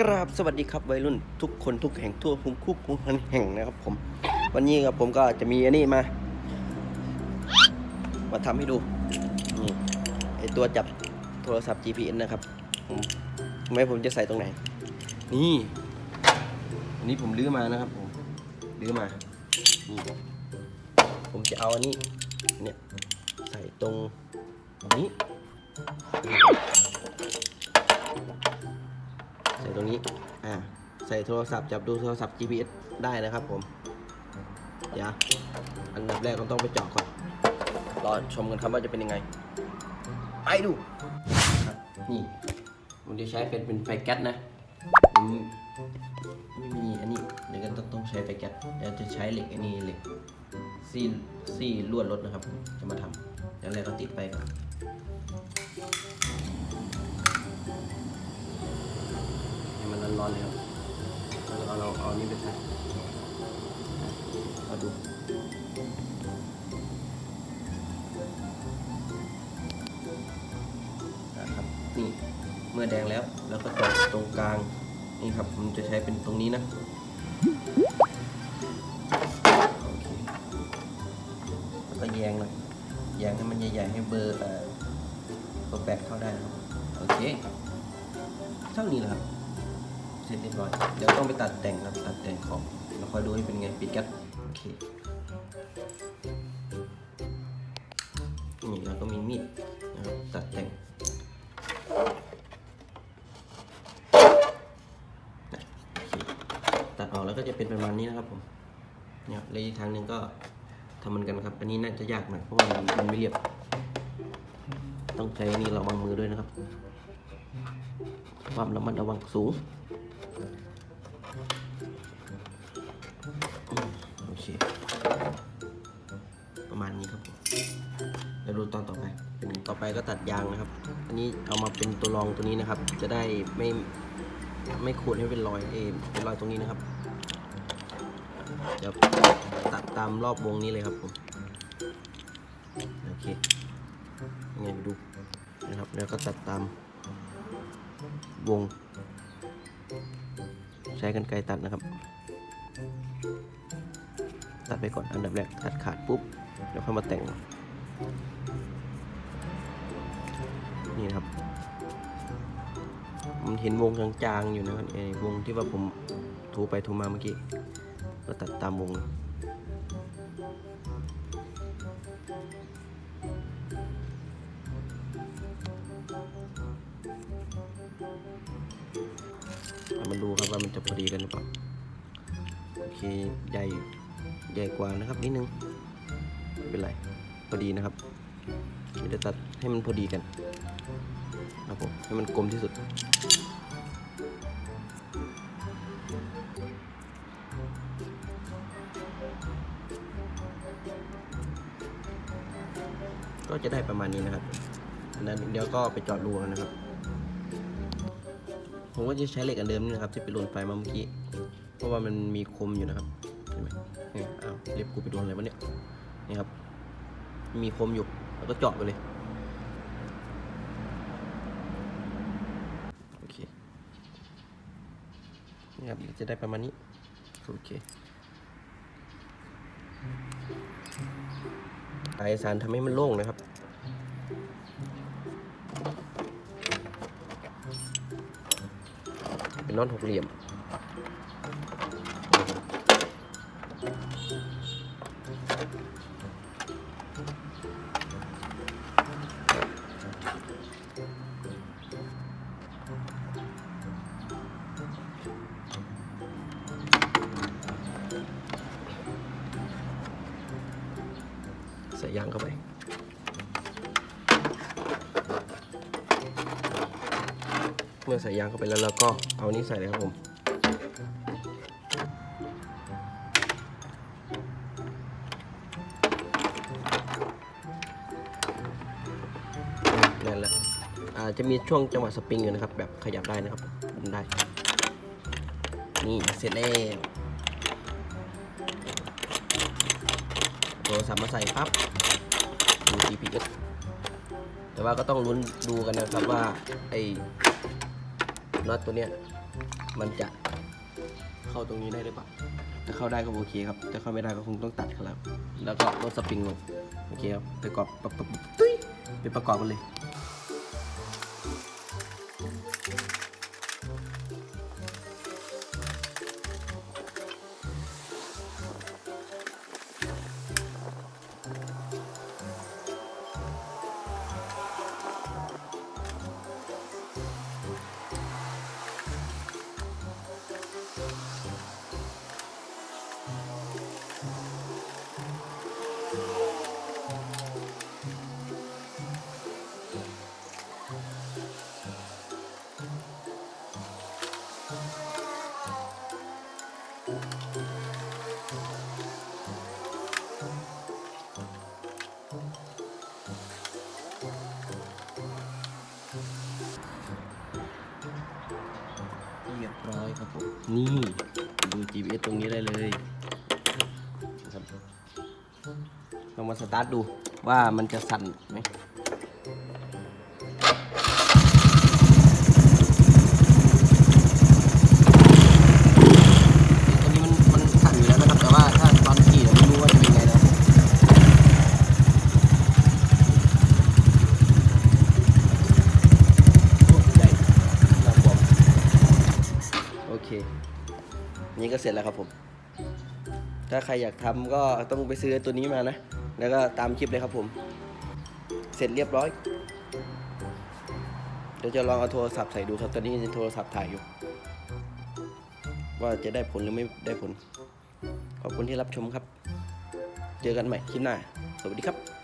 กราบสวัสดีครับวัยรุ่นทุกคนทุกแห่งทั่วทุกคุกทุกแห่งนะครับผม วันนี้ครับผมก็จะมีอันนี้มา มาทำให้ดูนี่ไอตัวจับโทรศัพท์ GPS นะครับผมไม่ผมจะใส่ตรงไหน นี่อันนี้ผมลื้อมานะครับผมลื้อมานี่ผมจะเอาอันนี้เนี่ยใส่ตรงนี้ ใส่ตรงนี้ อ่า ใส่โทรศัพท์จับดูโทรศัพท์ GPS ได้นะครับผม เดี๋ยว อันดับแรกต้องไปเจาะก่อน รอชมกันครับว่าจะเป็นยังไง ไปดู นี่ผมจะใช้เป็นเป็นไฟแก๊สนะผมไม่มีอันนี้ เดี๋ยวก็ต้องต้องใช้ไฟแก๊สเดี๋ยวจะใช้เหล็กอันนี้เหล็กซี่ซี่ลวดรถนะครับผมจะมาทำเดี๋ยวแรกก็ติดไฟก่อน ร้อนๆเลยครับแล้วเราเราเอานี่ไปใส่มาดูนะครับนี่เมื่อแดงแล้วแล้วก็จอดตรงกลางนี่ครับผมจะใช้เป็นตรงนี้นะโอเคแล้วก็แยงหน่อยแยงให้มันใหญ่ๆให้เบอร์เอ่อเบอร์แปดเข้าได้ครับโอเคเท่านี้แหละครับ สร็จเรียบร้อย เดี๋ยวต้องไปตัดแต่งครับ ตัดแต่งของแล้วคอยดูให้เป็นไงปิดแก๊สโอเคนี่เราก็มีมีดนะครับตัดแต่งนะโอเคตัดออกแล้วก็จะเป็นประมาณนี้นะครับผมเนี่ยเลยอีกทางหนึ่งก็ทำเหมือนกันครับ อันนี้น่าจะยากหน่อยเพราะว่ามันมันไม่เรียบ ต้องใช้นี่ระวังมือด้วยนะครับ ความระมัดระวังสูง เค ประมาณนี้ครับผมเดี๋ยวดูตอนต่อไปต่อไปก็ตัดยางนะครับ อันนี้เอามาเป็นตัวรองตัวนี้นะครับ จะได้ไม่ไม่ขูดให้เป็นรอยเอยเป็นรอยตรงนี้นะครับเดี๋ยวตัดตามรอบวงนี้เลยครับผมโอเคยังไงไปดูนะครับ แล้วก็ตัดตามวง ใช้กันไกรตัดนะครับ ตัดไปก่อนอันดับแรกตัดขาดปุ๊บเดี๋ยวค่อยมาแต่ง นี่นะครับผมเห็นวงจางๆอยู่นะครับไอ้วงที่ว่าผมถูไปถูมาเมื่อกี้ก็ตัดตามวงมาดูครับว่ามันจะพอดีกันหรือเปล่าโอเคใหญ่ ใหญ่กว่านะครับนิดนึงไม่เป็นไรพอดีนะครับเราจะตัดให้มันพอดีกันครับผมให้มันกลมที่สุด ก็จะได้ประมาณนี้นะครับอันนั้นเดี๋ยวก็ไปเจอดรูนะครับ ผมก็จะใช้เหล็กอันเดิมนี่นะครับ ที่ไปโดนไฟมาเมื่อกี้ เพราะว่ามันมีคมอยู่นะครับ เห็นไหมนี่อ้าวเล็บกูไปโดนอะไรวะเนี่ยนี่ครับ มีคมอยู่แล้วก็เจาะไปเลยโอเคนี่ครับจะได้ประมาณนี้โอเคสายสารทำให้มันโล่งนะครับเป็นน็อตหกเหลี่ยม ใส่ยางเข้าไปเมื่อใส่ยางเข้าไปแล้วเราก็เอานี้ใส่เลยครับผมนั่นแหละอาจจะมีช่วงจังหวะสปริงอยู่นะครับ แบบขยับได้นะครับได้ นี่เสร็จแล้ว โทรศัพท์มาใส่ปั๊บดู GPS แต่ว่าก็ต้องลุ้นดูกันนะครับว่าไอ้น็อตตัวเนี้ยมันจะเข้าตรงนี้ได้หรือเปล่าถ้าเข้าได้ก็โอเคครับถ้าเข้าไม่ได้ก็คงต้องตัดครับแล้วก็ลดสปริงลงโอเคครับไปประกอบปะปะปะตุ้ยไปประกอบกันเลย นี่ดู GPS ตรงนี้ได้เลยนะครับลองมาสตาร์ทดูว่ามันจะสั่นไหมอันนี้มันมันสั่นอยู่แล้วนะครับ แต่ว่าถ้าตอนขี่เนี่ยไม่รู้ว่าจะเป็นไงนะครับโอ้ใหญ่น่ากลัว โอเค นี่ก็เสร็จแล้วครับผม ถ้าใครอยากทำก็ต้องไปซื้อตัวนี้มานะ แล้วก็ตามคลิปเลยครับผม เสร็จเรียบร้อย เดี๋ยวจะลองเอาโทรศัพท์ใส่ดูครับ ตอนนี้โทรศัพท์ถ่ายอยู่ ว่าจะได้ผลหรือไม่ได้ผล ขอบคุณที่รับชมครับ เจอกันใหม่คลิปหน้า สวัสดีครับ